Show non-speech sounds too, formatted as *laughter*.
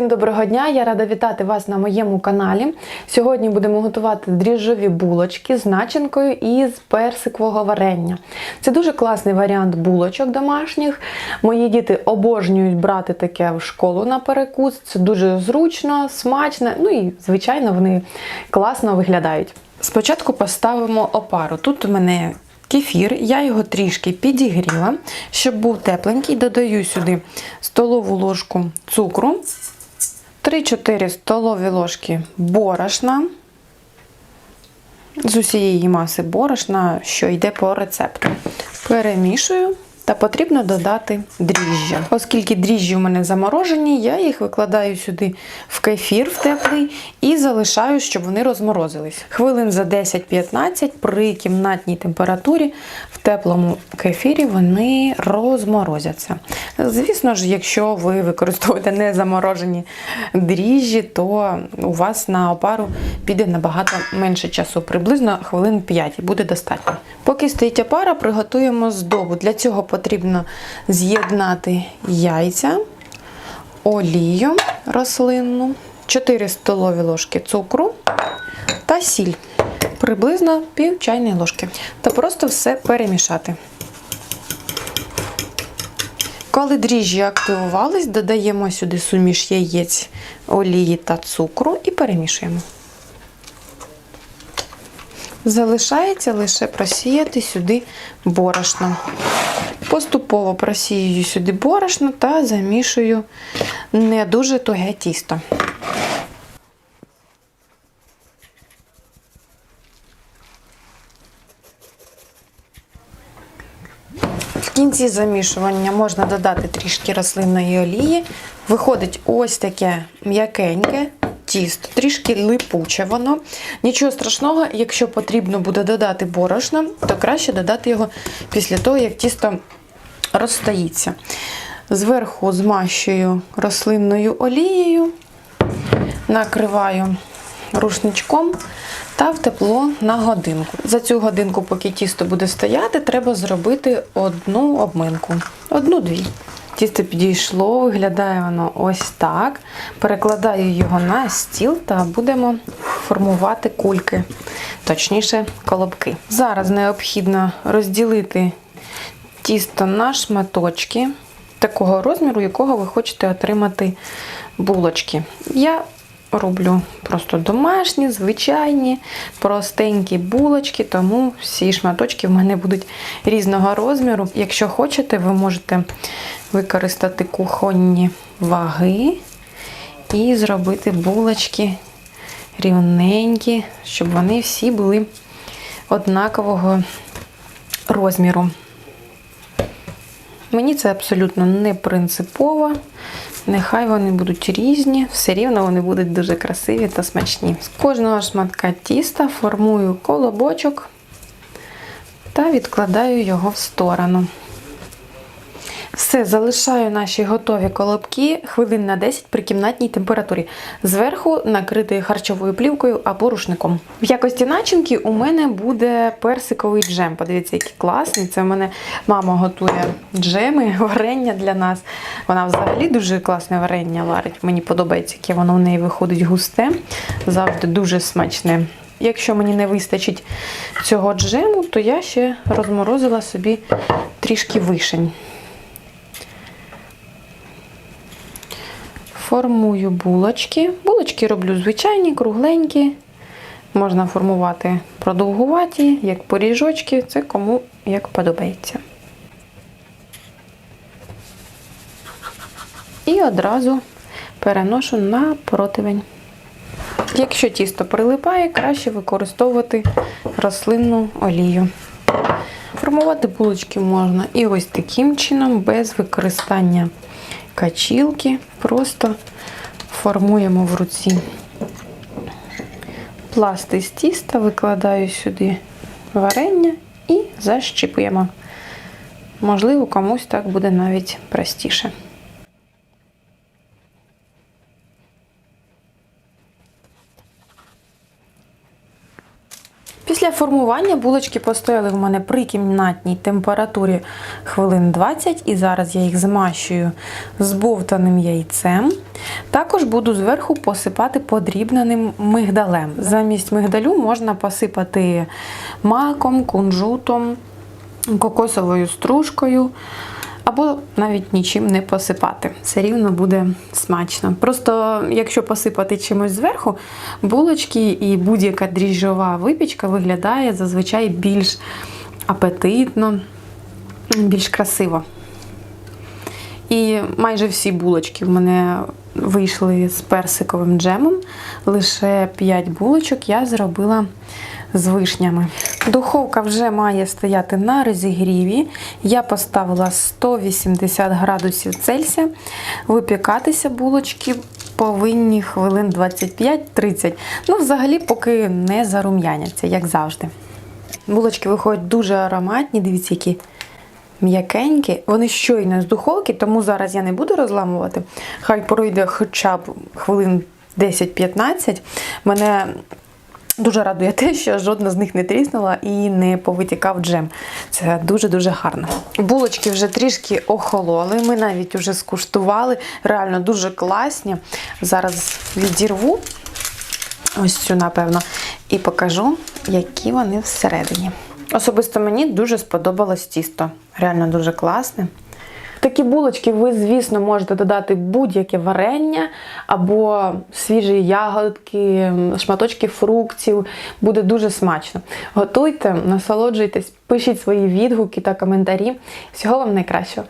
Всім доброго дня! Я рада вітати вас на моєму каналі. Сьогодні будемо готувати дріжджові булочки з начинкою із персикового варення. Це дуже класний варіант булочок домашніх. Мої діти обожнюють брати таке в школу на перекус. Це дуже зручно, смачно, ну і звичайно вони класно виглядають. Спочатку поставимо опару. Тут у мене кефір, я його трішки підігріла, щоб був тепленький. Додаю сюди столову ложку цукру, 3-4 столові ложки борошна. З усієї маси борошна, що йде по рецепту. Перемішую. Та потрібно додати дріжджя. Оскільки дріжджі у мене заморожені, я їх викладаю сюди в кефір в теплий і залишаю, щоб вони розморозились. Хвилин за 10-15 при кімнатній температурі в теплому кефірі вони розморозяться. Звісно ж, якщо ви використовуєте не заморожені дріжджі, то у вас на опару піде набагато менше часу, приблизно хвилин 5 буде достатньо. Поки стоїть опара, приготуємо здобу. Для цього потрібно з'єднати яйця, олію рослинну, 4 столові ложки цукру та сіль. Приблизно пів чайної ложки. Та просто все перемішати. Коли дріжджі активувались, додаємо сюди суміш яєць, олії та цукру і перемішуємо. Залишається лише просіяти сюди борошно. Поступово просіюю сюди борошно та замішую не дуже туге тісто. В кінці замішування можна додати трішки рослинної олії. Виходить ось таке м'якеньке тісто, трішки липуче воно. Нічого страшного, якщо потрібно буде додати борошно, то краще додати його після того, як тісто розстоїться. Зверху змащую рослинною олією, накриваю рушничком та в тепло на годинку. За цю годинку, поки тісто буде стояти, треба зробити одну обминку. Одну-дві. Тісто підійшло, виглядає воно ось так. Перекладаю його на стіл та будемо формувати кульки, точніше, колобки. Зараз необхідно розділити тісто на шматочки такого розміру, якого ви хочете отримати булочки. Я роблю просто домашні, звичайні, простенькі булочки, тому всі шматочки в мене будуть різного розміру. Якщо хочете, ви можете використати кухонні ваги і зробити булочки рівненькі, щоб вони всі були однакового розміру. Мені це абсолютно не принципово. Нехай вони будуть різні, все рівно вони будуть дуже красиві та смачні. З кожного шматка тіста формую колобочок та відкладаю його в сторону. Все, залишаю наші готові колобки хвилин на 10 при кімнатній температурі. Зверху накрити харчовою плівкою або рушником. В якості начинки у мене буде персиковий джем. Подивіться, який класний. Це в мене мама готує джеми, *laughs* варення для нас. Вона взагалі дуже класне варення варить. Мені подобається, яке воно в неї виходить густе. Завжди дуже смачне. Якщо мені не вистачить цього джему, то я ще розморозила собі трішки вишень. Формую булочки. Булочки роблю звичайні, кругленькі. Можна формувати продовгуваті, як поріжочки, це кому як подобається. І одразу переношу на противень. Якщо тісто прилипає, краще використовувати рослинну олію. Формувати булочки можна і ось таким чином, без використання качілки. Просто формуємо в руці пласти з тіста, викладаю сюди варення і защіпуємо. Можливо, комусь так буде навіть простіше. Після формування булочки постояли в мене при кімнатній температурі хвилин 20, і зараз я їх змащую збовтаним яйцем. Також буду зверху посипати подрібненим мигдалем. Замість мигдалю можна посипати маком, кунжутом, кокосовою стружкою. Або навіть нічим не посипати. Все рівно буде смачно. Просто якщо посипати чимось зверху, булочки і будь-яка дріжджова випічка виглядає зазвичай більш апетитно, більш красиво. І майже всі булочки в мене вийшли з персиковим джемом. Лише 5 булочок я зробила з вишнями. Духовка вже має стояти на розігріві. Я поставила 180 градусів Цельсія. Випікатися булочки повинні хвилин 25-30. Ну, взагалі, поки не зарум'яняться, як завжди. Булочки виходять дуже ароматні, дивіться, які м'якенькі. Вони щойно з духовки, тому зараз я не буду розламувати. Хай пройде хоча б хвилин 10-15. Мене дуже радує те, що жодна з них не тріснула і не повитікав джем. Це дуже-дуже гарно. Булочки вже трішки охололи. Ми навіть вже скуштували. Реально дуже класні. Зараз відірву ось цю, напевно, і покажу, які вони всередині. Особисто мені дуже сподобалось тісто. Реально дуже класне. Такі булочки ви, звісно, можете додати будь-яке варення або свіжі ягодки, шматочки фруктів. Буде дуже смачно. Готуйте, насолоджуйтесь, пишіть свої відгуки та коментарі. Всього вам найкращого!